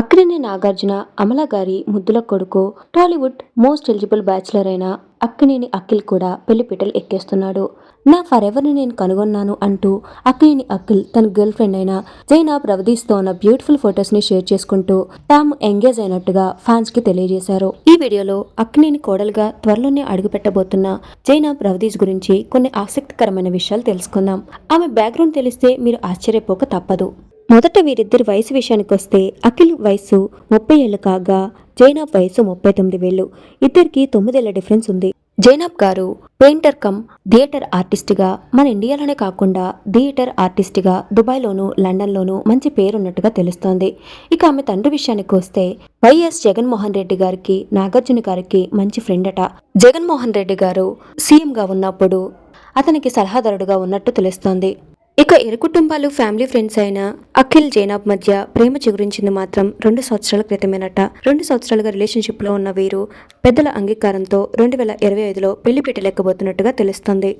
అక్కినేని నాగార్జున అమల గారి ముద్దుల కొడుకు టాలీవుడ్ మోస్ట్ ఎలిజిబుల్ బ్యాచులర్ అయిన అక్కినేని అఖిల్ కూడా పెళ్ళిపీటలు ఎక్కేస్తున్నాడు. నా ఫర్ని నేను కనుగొన్నాను అంటూ అక్కినేని అఖిల్ తన గర్ల్ ఫ్రెండ్ అయిన జైనాబ్ రవదీస్తో ఉన్న బ్యూటిఫుల్ ఫొటోస్ని షేర్ చేసుకుంటూ తాము ఎంగేజ్ అయినట్టుగా ఫ్యాన్స్కి తెలియజేశారు. ఈ వీడియోలో అక్కినేని కోడలుగా త్వరలోనే అడుగుపెట్టబోతున్న జైనాబ్ రవదీస్ గురించి కొన్ని ఆసక్తికరమైన విషయాలు తెలుసుకుందాం. ఆమె బ్యాక్గ్రౌండ్ తెలిస్తే మీరు ఆశ్చర్యపోక తప్పదు. మొదట వీరిద్దరి వయసు విషయానికి వస్తే అఖిల్ వయసు ముప్పై ఏళ్ళు కాగా జైనాబ్ వయసు ముప్పై తొమ్మిది వేలు. ఇద్దరికి తొమ్మిదేళ్ళ డిఫరెన్స్ ఉంది. జైనాబ్ గారు పెయింటర్ కమ్ థియేటర్ ఆర్టిస్ట్గా మన ఇండియాలోనే కాకుండా థియేటర్ ఆర్టిస్ట్గా దుబాయ్లోను లండన్లోనూ మంచి పేరున్నట్టుగా తెలుస్తోంది. ఇక ఆమె తండ్రి విషయానికి వస్తే వైఎస్ జగన్మోహన్ రెడ్డి గారికి నాగార్జున గారికి మంచి ఫ్రెండ్ అట జగన్మోహన్ రెడ్డి గారు సీఎంగా ఉన్నప్పుడు అతనికి సలహాదారుడుగా ఉన్నట్టు తెలుస్తోంది. ఇక ఇరు కుటుంబాలు ఫ్యామిలీ ఫ్రెండ్స్ అయిన అఖిల్ జైనాబ్ మధ్య ప్రేమ చిగురించింది మాత్రం రెండు సంవత్సరాల క్రితమేనట. రెండు సంవత్సరాలుగా రిలేషన్షిప్లో ఉన్న వీరు పెద్దల అంగీకారంతో రెండు వేల ఇరవై ఐదులో పెళ్ళిపీట పెట్టలేకపోతున్నట్టుగా తెలుస్తోంది.